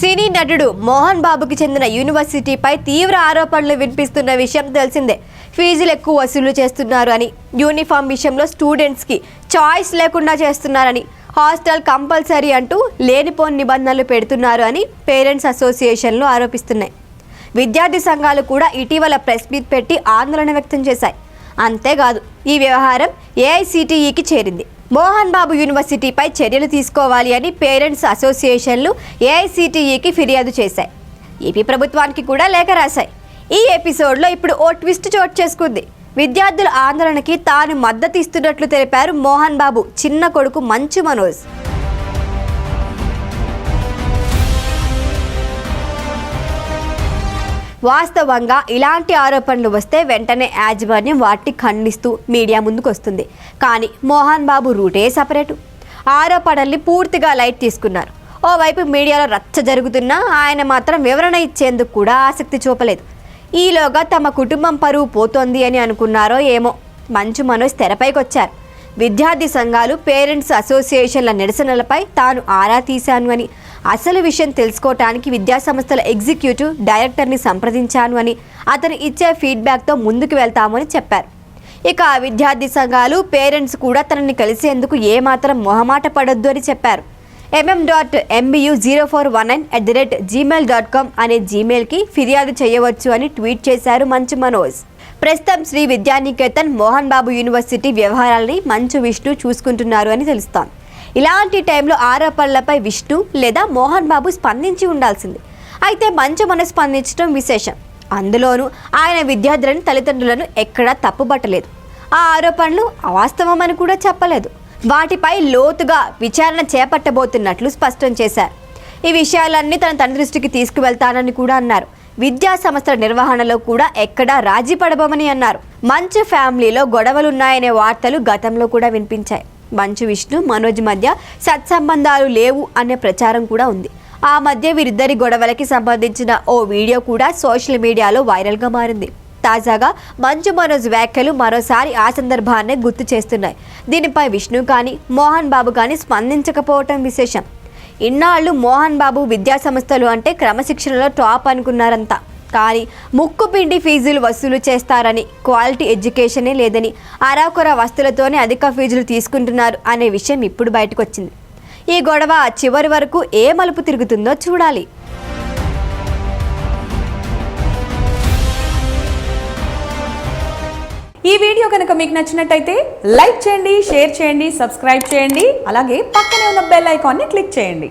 సినీ నటుడు మోహన్ బాబుకి చెందిన యూనివర్సిటీపై తీవ్ర ఆరోపణలు వినిపిస్తున్న విషయం తెలిసిందే. ఫీజులు ఎక్కువ వసూలు చేస్తున్నారు అని యూనిఫామ్ విషయంలో స్టూడెంట్స్కి చాయిస్ లేకుండా చేస్తున్నారని హాస్టల్ కంపల్సరీ అంటూ లేనిపోని నిబంధనలు పెడుతున్నారు అని పేరెంట్స్ అసోసియేషన్లు ఆరోపిస్తున్నాయి. విద్యార్థి సంఘాలు కూడా ఇటీవల ప్రెస్ మీట్ పెట్టి ఆందోళన వ్యక్తం చేశాయి. అంతేకాదు ఈ వ్యవహారం ఏఐసిటిఈకి చేరింది. మోహన్ బాబు యూనివర్సిటీపై చర్యలు తీసుకోవాలి అని పేరెంట్స్ అసోసియేషన్లు ఏఐసిటిఈకి ఫిర్యాదు చేశాయి. ఏపీ ప్రభుత్వానికి కూడా లేఖ రాశాయి. ఈ ఎపిసోడ్లో ఇప్పుడు ఓ ట్విస్ట్ చోటు చేసుకుంది. విద్యార్థుల ఆందోళనకి తాను మద్దతు ఇస్తున్నట్లు తెలిపారు మోహన్ బాబు చిన్న కొడుకు మంచు మనోజ్. వాస్తవంగా ఇలాంటి ఆరోపణలు వస్తే వెంటనే యాజమాన్యం వాటిని ఖండిస్తూ మీడియా ముందుకు వస్తుంది కానీ మోహన్ బాబు రూటే సపరేటు. ఆరోపణల్ని పూర్తిగా లైట్ తీసుకున్నారు. ఓవైపు మీడియాలో రచ్చ జరుగుతున్నా ఆయన మాత్రం వివరణ ఇచ్చేందుకు కూడా ఆసక్తి చూపలేదు. ఈలోగా తమ కుటుంబం పరువు పోతోంది అని అనుకున్నారో ఏమో. మంచు మనోజ్ తెరపైకి వచ్చారు విద్యార్థి సంఘాలు పేరెంట్స్ అసోసియేషన్ల నిరసనలపై తాను ఆరా తీశాను అని. అసలు విషయం తెలుసుకోవటానికి విద్యాసంస్థల ఎగ్జిక్యూటివ్ డైరెక్టర్ని సంప్రదించాను అని అతను ఇచ్చే ఫీడ్బ్యాక్తో ముందుకు వెళ్తామని చెప్పారు. ఇక ఆ విద్యార్థి సంఘాలు పేరెంట్స్ కూడా తనని కలిసేందుకు ఏమాత్రం మొహమాట పడొద్దు అని చెప్పారు. MM dot MBU zero four one nine at the rate Gmail dot com అనే జీమెయిల్కి ఫిర్యాదు చేయవచ్చు అని ట్వీట్ చేశారు మంచు మనోజ్. ప్రస్తుతం శ్రీ విద్యానికేతన్ మోహన్ బాబు యూనివర్సిటీ వ్యవహారాలని మంచు విష్ణు చూసుకుంటున్నారు అని తెలుస్తోంది. ఇలాంటి టైంలో ఆరోపణలపై విష్ణు లేదా మోహన్ బాబు స్పందించి ఉండాల్సింది. అయితే మంచు మన స్పందించడం విశేషం. అందులోనూ ఆయన విద్యార్థులను తల్లిదండ్రులను ఎక్కడా తప్పుబట్టలేదు. ఆ ఆరోపణలు అవాస్తవమని కూడా చెప్పలేదు. వాటిపై లోతుగా విచారణ చేపట్టబోతున్నట్లు స్పష్టం చేశారు. ఈ విషయాలన్నీ తన తన దృష్టికి తీసుకువెళ్తానని కూడా అన్నారు. విద్యా సంస్థల నిర్వహణలో కూడా ఎక్కడా రాజీ పడబోమని అన్నారు. మంచు ఫ్యామిలీలో గొడవలున్నాయనే వార్తలు గతంలో కూడా వినిపించాయి. మంచు విష్ణు మనోజ్ మధ్య సత్సంబంధాలు లేవు అనే ప్రచారం కూడా ఉంది. ఆ మధ్య వీరిద్దరి గొడవలకి సంబంధించిన ఓ వీడియో కూడా సోషల్ మీడియాలో వైరల్గా మారింది. తాజాగా మంచు మనోజ్ వ్యాఖ్యలు మరోసారి ఆ సందర్భాన్ని గుర్తు చేస్తున్నాయి. దీనిపై విష్ణు కానీ మోహన్ బాబు కానీ స్పందించకపోవటం విశేషం. ఇన్నాళ్ళు మోహన్ బాబు విద్యా సంస్థలు అంటే క్రమశిక్షణలో టాప్ అనుకున్నారంతా కానీ ముక్కు పిండి ఫీజులు వసూలు చేస్తారని క్వాలిటీ ఎడ్యుకేషనే లేదని అరాకొర వస్తువులతోనే అధిక ఫీజులు తీసుకుంటున్నారు అనే విషయం ఇప్పుడు బయటకు వచ్చింది ఈ గొడవ చివరి వరకు ఏ మలుపు తిరుగుతుందో చూడాలి. ఈ వీడియో కనుక మీకు నచ్చినట్టయితే లైక్ చేయండి షేర్ చేయండి సబ్స్క్రైబ్ చేయండి అలాగే పక్కనే ఉన్న బెల్ ఐకాన్ని క్లిక్ చేయండి.